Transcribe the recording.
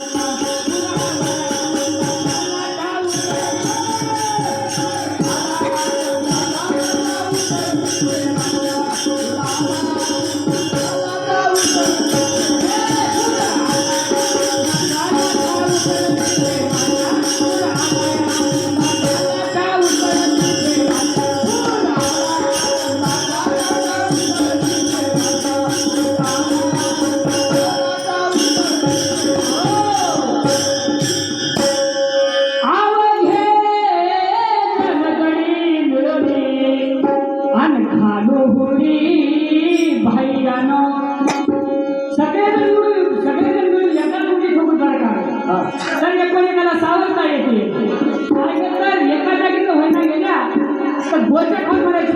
Thank you. खालो होडी भाईयानो सगळेजण मिळून सगळेजण मिळून एका कुठे सोबत बरं का? तर एकमेकाला सावरता येते. तर एका जागेचं व्हायला गेल्या तर गोच्या खाऊन म्हणायची